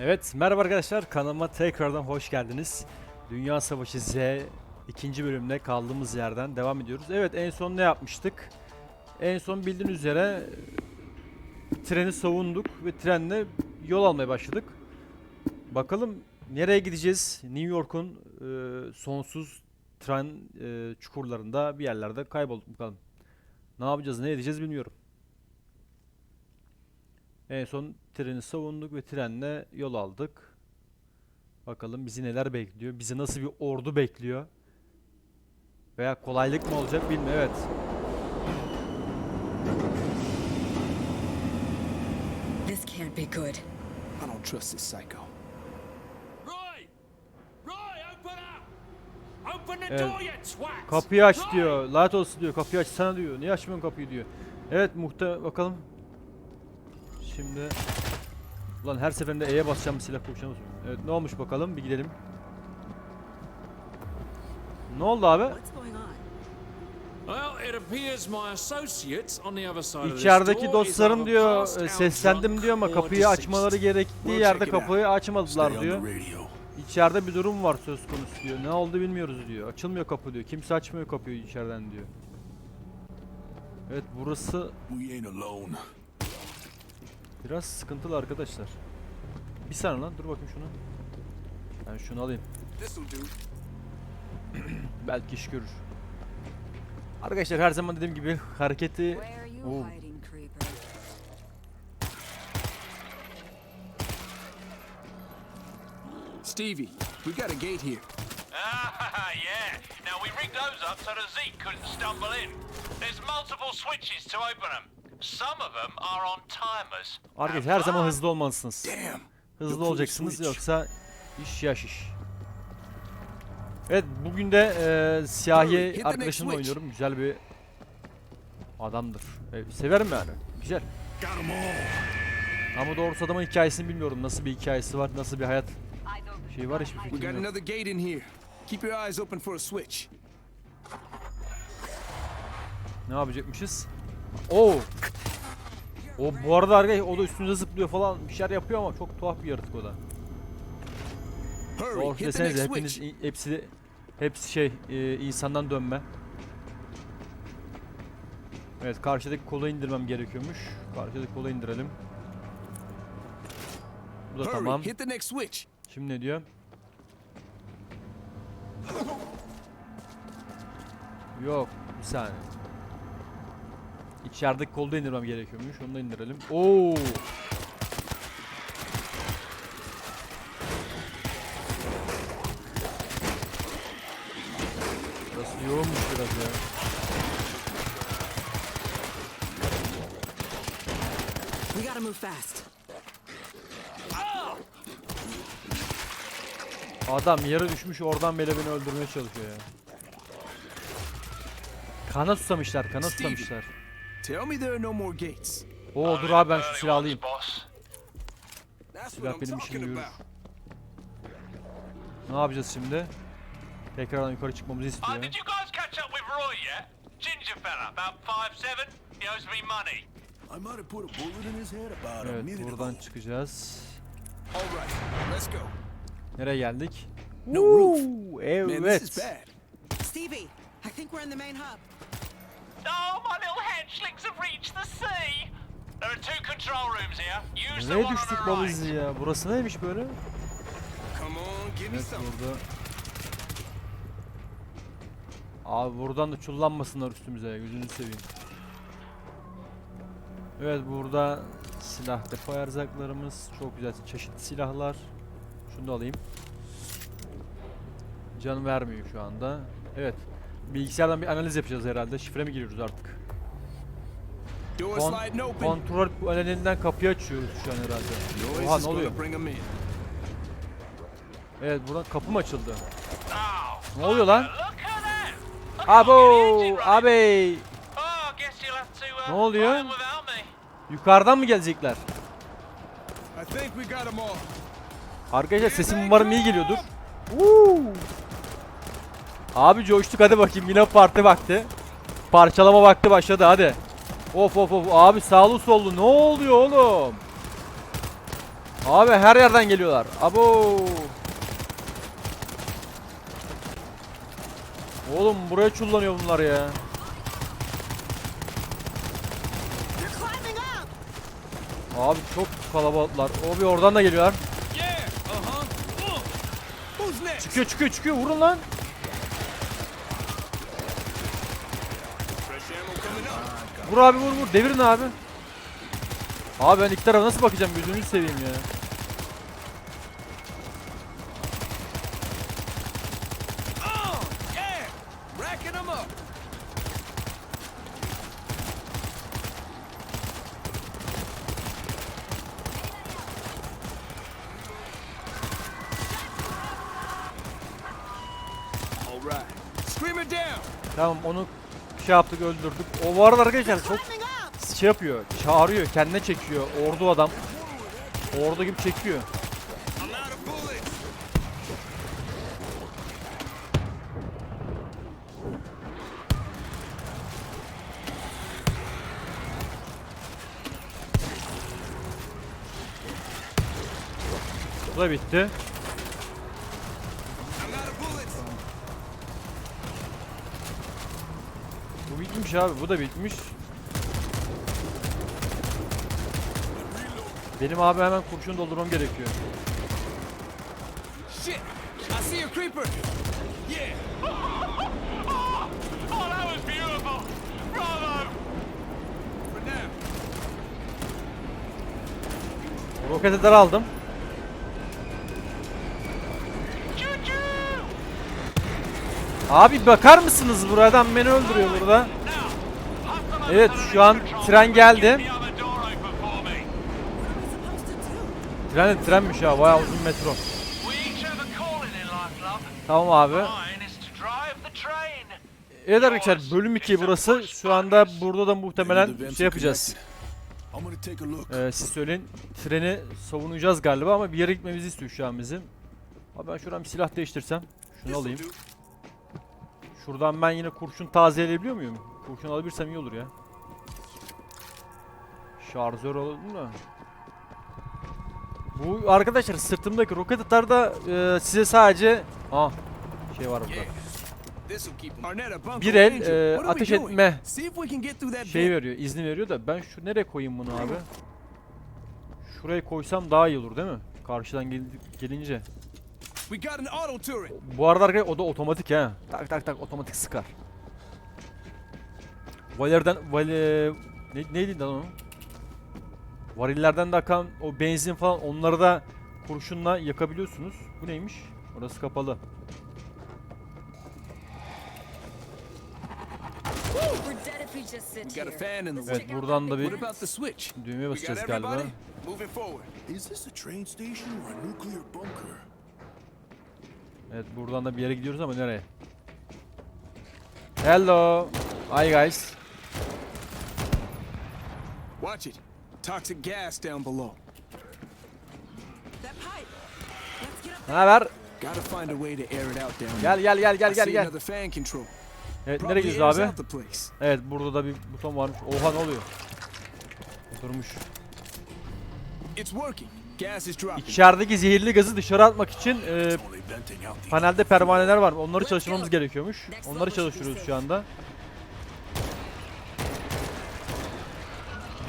Evet, merhaba arkadaşlar. Kanalıma tekrardan hoş geldiniz. Dünya Savaşı Z ikinci bölümde kaldığımız yerden devam ediyoruz. Evet, en son ne yapmıştık? En son bildiğiniz üzere treni savunduk ve trenle yol almaya başladık. Bakalım nereye gideceğiz? New York'un e, sonsuz tren e, çukurlarında bir yerlerde kaybolduk bakalım. Ne yapacağız, ne edeceğiz bilmiyorum. En son treni savunduk ve trenle yol aldık. Bakalım bizi neler bekliyor. Bizi nasıl bir ordu bekliyor. Veya kolaylık mı olacak bilmiyorum. Evet. This can't be good. I don't trust this psycho. Roy! Roy, open up! Open the door, you twat! Kapıyı aç diyor. Lanet olsun diyor. Kapıyı aç sana diyor. Niye açmıyorsun kapıyı diyor. Evet muhte bakalım. Şimdi Ulan her seferinde E'ye basacağım silah koşacağım. Evet ne olmuş bakalım bir gidelim. Ne oldu abi? What's going on? Well, it appears my associate on the other side of this İçerideki dostlarım diyor e, seslendim diyor ama kapıyı açmaları gerektiği yerde kapıyı açmadılar diyor. İçeride bir durum var söz konusu diyor. Ne oldu bilmiyoruz diyor. Açılmıyor kapı diyor. Kimse açmıyor kapıyı içeriden diyor. Evet burası. Biraz sıkıntılı arkadaşlar. Bir saniye lan dur bakayım şunu. Ben şunu alayım. Belki iş görür. Arkadaşlar her zaman dediğim gibi hareketi creeper? Stevie, we got a gate here. Ah, yeah. Now we rigged those up so that Zeke couldn't stumble in. There's multiple switches to open them. Some of them are on timers. Arkadaşlar her zaman hızlı olmalısınız. Damn. Hızlı olacaksınız yoksa iş yaş iş. Evet bugün de e, siyahi arkadaşımla oynuyorum. Güzel bir adamdır. E, severim yani. Güzel. Got 'em all. Ama doğrusu adamın hikayesini bilmiyorum. Nasıl bir hikayesi var, nasıl bir hayat şey var hiçbir We fikrim got yok. another gate in here. Keep your eyes open for a switch. Ne yapacakmışız? Oo. O bu arada arkadaş o da üstünüze zıplıyor falan bir şeyler yapıyor ama çok tuhaf bir yaratık o da. Doğru desenize hepiniz hepsi hepsi şey e, insandan dönme. Evet karşıdaki kola indirmem gerekiyormuş. Karşıdaki kola indirelim. Bu da tamam. Şimdi ne diyor? Yok bir saniye. İçerideki kolda indirmem gerekiyormuş. Onu da indirelim. Oo! Burası yoğunmuş biraz ya. We gotta move fast. Adam yere düşmüş oradan bile beni öldürmeye çalışıyor ya. Kana susamışlar, kana susamışlar. Tell me there are no more gates. Oo dur abi ben şu silahı alayım. Silah I'm benim işimi talking görür. about. Ne yapacağız şimdi? Tekrardan yukarı çıkmamızı Uh, istiyor. did you guys catch up with Roy yet? Ginger fella, about five seven. He owes me money. I might have put a bullet in his head about a Evet minute buradan ago. çıkacağız. All right, let's go. Nereye geldik? No roof. Woo, Man, this is Evet. bad. Stevie, I think we're in the main hub. Oh, my little hatchlings have reached the sea. There are two control rooms here. Use the Nereye one on düştük the baba right. ya? Burası neymiş böyle? Come on, give me Evet some. burada. Abi buradan da çullanmasınlar üstümüze gözünü seveyim. Evet burada silah depo erzaklarımız çok güzel çeşitli silahlar. Şunu da alayım. Can vermiyor şu anda. Evet. Bilgisayardan bir analiz yapacağız herhalde. Şifre mi giriyoruz artık? Kon kontrol panelinden kapıyı açıyoruz şu an herhalde. Oha ne oluyor? Evet buradan kapı mı açıldı? Ne oluyor lan? Abo! Abi! Oh, uh, Ne oluyor? Yukarıdan mı gelecekler? Arkadaşlar sesim umarım iyi geliyordur. Woo! Abi coştuk hadi bakayım yine parti vakti. Parçalama vakti başladı hadi. Of of of abi sağlı sollu ne oluyor oğlum? Abi her yerden geliyorlar. Abo. Oğlum buraya çullanıyor bunlar ya. Abi çok kalabalıklar. O bir oradan da geliyorlar. Uh-huh. Uh. Çıkıyor çıkıyor çıkıyor vurun lan. Vur abi vur vur devirin abi. Abi ben iki tarafa nasıl bakacağım gözünü seveyim ya. Tamam onu şey yaptık öldürdük. O arada arkadaşlar çok şey yapıyor. Çağırıyor kendine çekiyor. Ordu adam. Ordu gibi çekiyor. Bu da bitti. I'm out of bullets. Bu bitmiş abi. Bu da bitmiş. Benim abi hemen kurşun doldurmam gerekiyor. Shit. I see a creeper. Yeah. Oh, that was beautiful. Bravo. Aldım. Abi bakar mısınız buradan beni öldürüyor burada. Evet şu an tren geldi. Tren de trenmiş ha bayağı uzun metro. Tamam abi. Evet arkadaşlar bölüm 2 burası. Şu anda burada da muhtemelen şey yapacağız. Ee, siz söyleyin. Treni savunacağız galiba ama bir yere gitmemizi istiyor şu an bizim. Abi ben şuradan bir silah değiştirsem. Şunu alayım. Şuradan ben yine kurşun tazeleyebiliyor muyum? Kurşun alabilirsem iyi olur ya. Şarjör alalım da. Bu arkadaşlar sırtımdaki roket atar da e, size sadece... Ah şey var burada. Bir el, e, ateş etme şey veriyor, izni veriyor da ben şu nereye koyayım bunu abi? Şuraya koysam daha iyi olur değil mi? Karşıdan gel- gelince. Bu arada arkadaşlar o da otomatik ha. Tak tak tak otomatik sıkar. Valerden vale ne, neydi lan o? Varillerden de akan o benzin falan onları da kurşunla yakabiliyorsunuz. Bu neymiş? Orası kapalı. Evet buradan da bir düğmeye basacağız galiba. Is this a train station or a nuclear bunker? Evet buradan da bir yere gidiyoruz ama nereye? Hello. Hi guys. Watch it. Toxic gas down below. Ne haber? Gotta find a way to air it out down Gel gel gel gel gel gel. another fan control. Evet nereye gidiyoruz abi? Evet burada da bir buton varmış. Oha ne oluyor? Durmuş. It's working. İçerideki zehirli gazı dışarı atmak için e, panelde pervaneler var. Onları çalıştırmamız gerekiyormuş. Onları çalıştırıyoruz şu anda.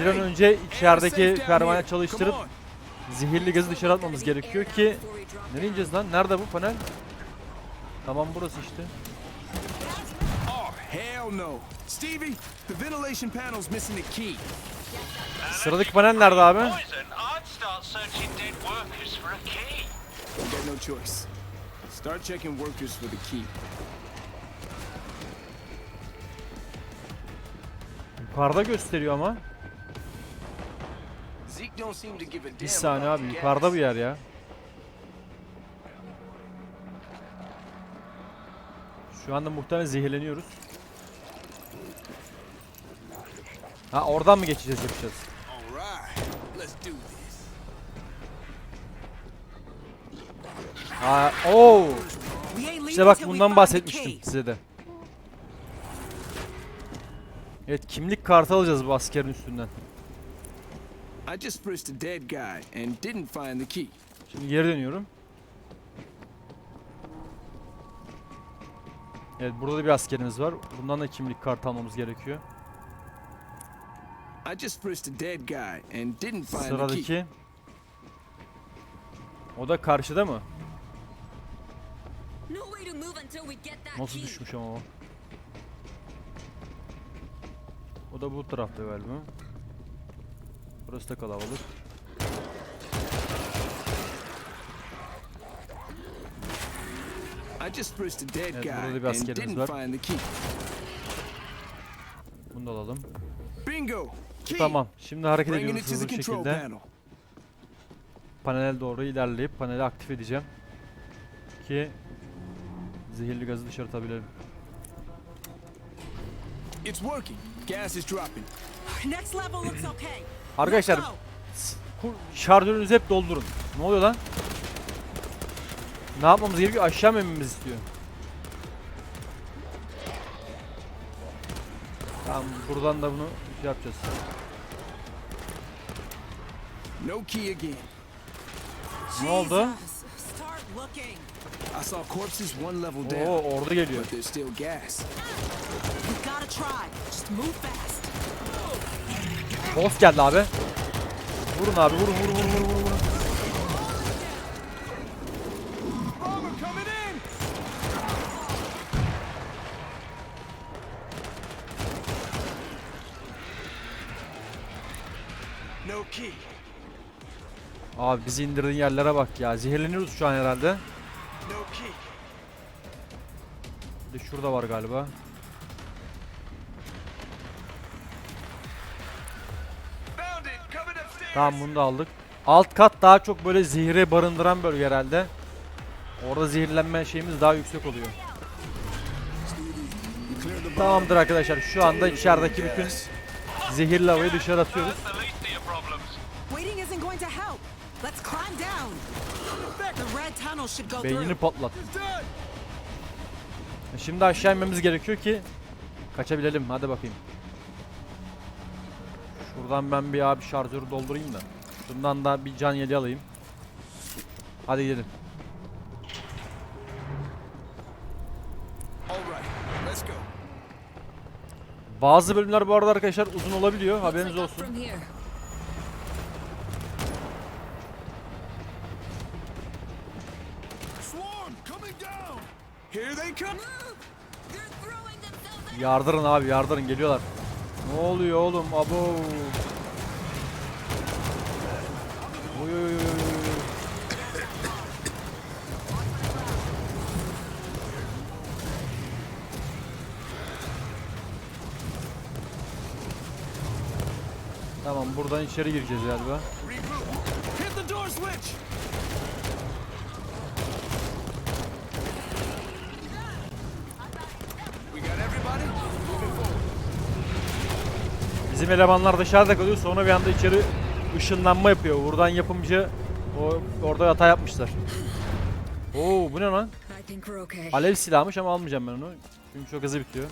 Bir an önce içerideki pervane çalıştırıp zehirli gazı dışarı atmamız gerekiyor ki Nereye ineceğiz lan? Nerede bu panel? Tamam burası işte. Oh. Sıradaki panel nerede abi? Start searching dead workers for a key. We got no choice. Start checking workers for the key. Yukarıda gösteriyor ama. Zeke don't seem to give a damn Bir saniye abi yukarıda bir yer ya. Şu anda muhtemelen zehirleniyoruz. Ha oradan mı geçeceğiz yapacağız? Ha, oo. Leaving İşte bak bundan bahsetmiştim size de. Evet kimlik kartı alacağız bu askerin üstünden. Şimdi geri dönüyorum. Evet burada da bir askerimiz var. Bundan da kimlik kartı almamız gerekiyor. I just frisked a dead guy and didn't find the key. Sıradaki. O da karşıda mı? No way to move until we get that Nasıl key. düşmüş ama o? O da bu tarafta galiba. Burası da kalabalık. I just frisked a dead Evet, guy burada bir and askerimiz didn't var. find the key. Bunu da alalım. Bingo! Key! Tamam. Şimdi hareket ediyoruz hızlı the bir şekilde. panel. Doğru ilerleyip paneli aktif edeceğim. Ki zehirli gazı dışarı atabilelim. It's working. Gas is dropping. Next level looks okay. Arkadaşlar Let's go. ku- şarjörünüzü hep doldurun. Ne oluyor lan? Ne yapmamız gerekiyor? Aşağı mı inmemizi istiyor? Tamam buradan da bunu şey yapacağız. No key again. Ne oldu? I saw corpses one level down, Oo orada geliyor. but there's still gas. We gotta try. Just move fast. Boss geldi abi. Vurun abi vurun vurun vurun vurun vurun. vurun. Bomber coming in! No key. Abi bizi indirdiğin yerlere bak ya. Zehirleniyoruz şu an herhalde. Bir de şurada var galiba. Tamam bunu da aldık. Alt kat daha çok böyle zehri barındıran bölge herhalde. Orada zehirlenme şeyimiz daha yüksek oluyor. Tamamdır arkadaşlar. Şu anda içerideki bütün zehirli havayı dışarı atıyoruz. Beynini patlat. Done! Şimdi aşağı inmemiz gerekiyor ki kaçabilelim. Hadi bakayım. Şuradan ben bir abi şarjörü doldurayım da. Şundan da bir can yeli alayım. Hadi gidelim. All right, let's go. Bazı bölümler bu arada arkadaşlar uzun olabiliyor. Haberiniz olsun. Here they come! Yardırın abi yardırın geliyorlar. Ne oluyor oğlum abo. Oy oy oy. Tamam buradan içeri gireceğiz galiba. Bizim elemanlar dışarıda kalıyor sonra bir anda içeri ışınlanma yapıyor. Buradan yapımcı o orada hata yapmışlar. Oo bu ne lan? Alev silahmış ama almayacağım ben onu. Çünkü çok hızlı bitiyor.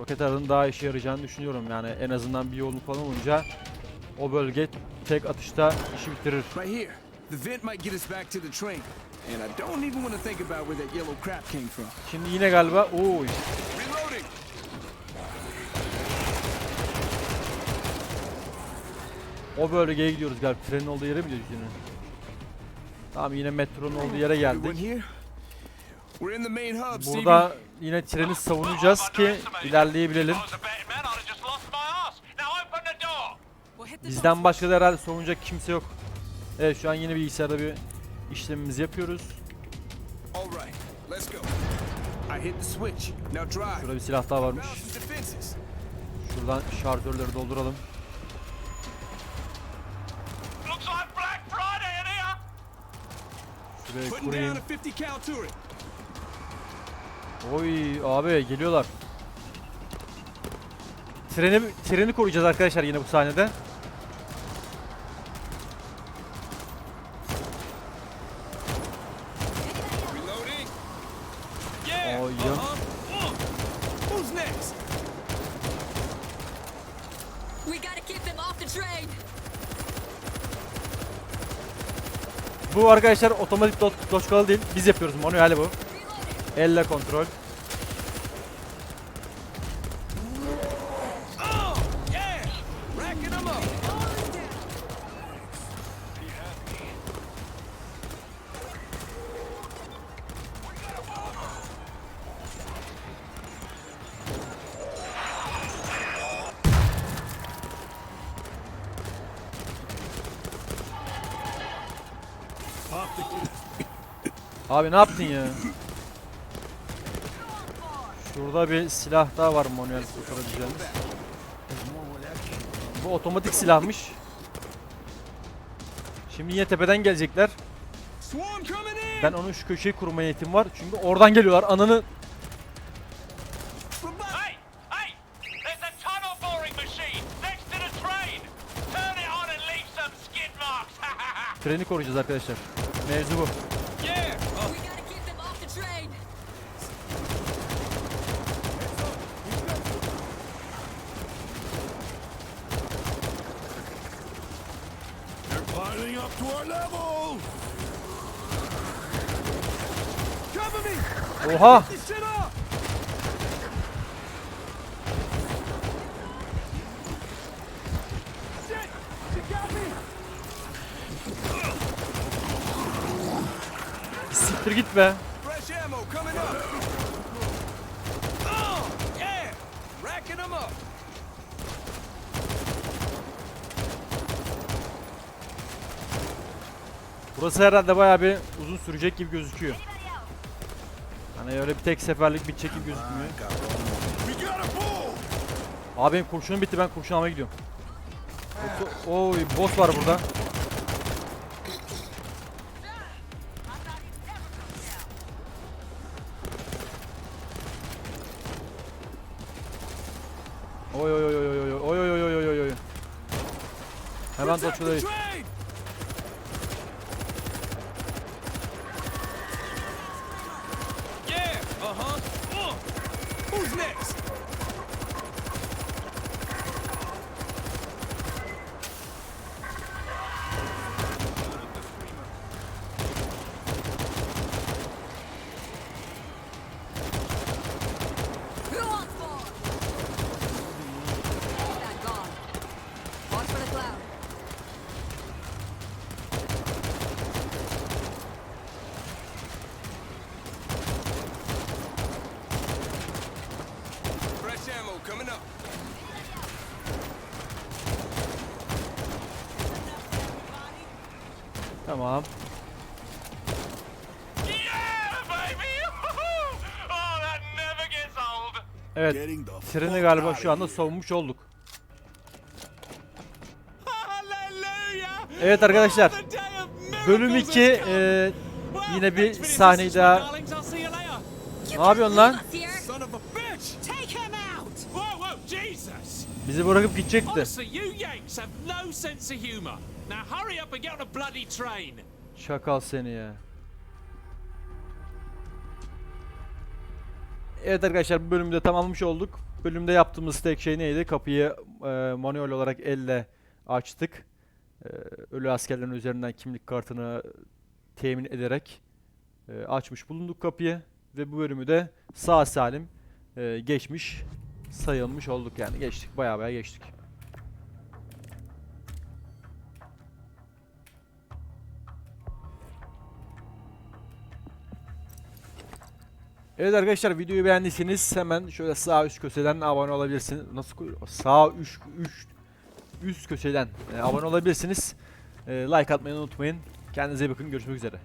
Roket arının daha işe yarayacağını düşünüyorum yani en azından bir yolun falan olunca o bölge tek atışta işi bitirir. Right here. The vent might get us back to the train. And I don't even want to think about where that yellow crap came from. Şimdi yine galiba oy Reloading! O bölgeye gidiyoruz galiba trenin olduğu yere mi gidiyoruz yine? Tamam yine metronun olduğu yere geldik. Burada yine treni savunacağız ki ilerleyebilelim. Bizden başka da herhalde savunacak kimse yok. Evet şu an yine bilgisayarda bir işlemimizi yapıyoruz. Şurada bir silah daha varmış. Şuradan şarjörleri dolduralım. Looks like Black Friday in here. Şuraya kurayım. down a 50 cal turret. Oy abi geliyorlar. Treni treni koruyacağız arkadaşlar yine bu sahnede. Arkadaşlar otomatik do doçkalı değil. Biz yapıyoruz manuel bu. Elle kontrol. Abi ne yaptın ya? Şurada bir silah daha var manuel kurtarabileceğimiz. Bu otomatik silahmış. Şimdi yine tepeden gelecekler. Ben onun şu köşeyi kurma niyetim var. Çünkü oradan geliyorlar. Ananı treni koruyacağız arkadaşlar. Mevzu bu. Yeah! Uh, We gotta keep them off the train. They're piling up to our level! cover me! Oha! This shit up! Shit! She got me! Siktir git be. Fresh ammo coming up! Oh, yeah! Racking them up! Burası herhalde bayağı bir uzun sürecek gibi gözüküyor. Hani öyle bir tek seferlik bitecek gibi gözükmüyor. Abi benim kurşunum bitti ben kurşun almaya gidiyorum. Yoksa- Oy boss var burada. Oy oy oy oy oy oy oy oy oy oy oy oy. Hemen Protect Tamam. Evet. Treni galiba şu anda savunmuş olduk. Evet arkadaşlar. Bölüm 2 e, yine bir sahneyi daha. Ne yapıyorsun lan? Bizi bırakıp gidecekti. Now hurry up and get on a bloody train. Şakal seni ya. Evet arkadaşlar bu bölümde tamamlamış olduk. Bölümde yaptığımız tek şey neydi? Kapıyı e, manuel olarak elle açtık. E, ölü askerlerin üzerinden kimlik kartını temin ederek e, açmış bulunduk kapıyı. Ve bu bölümü de sağ salim e, geçmiş sayılmış olduk yani. Geçtik baya baya geçtik. Evet arkadaşlar videoyu beğendiyseniz hemen şöyle sağ üst köşeden abone olabilirsiniz. Nasıl Sağ üst üst üst köşeden e, abone olabilirsiniz. E, like atmayı unutmayın. Kendinize iyi bakın. Görüşmek üzere.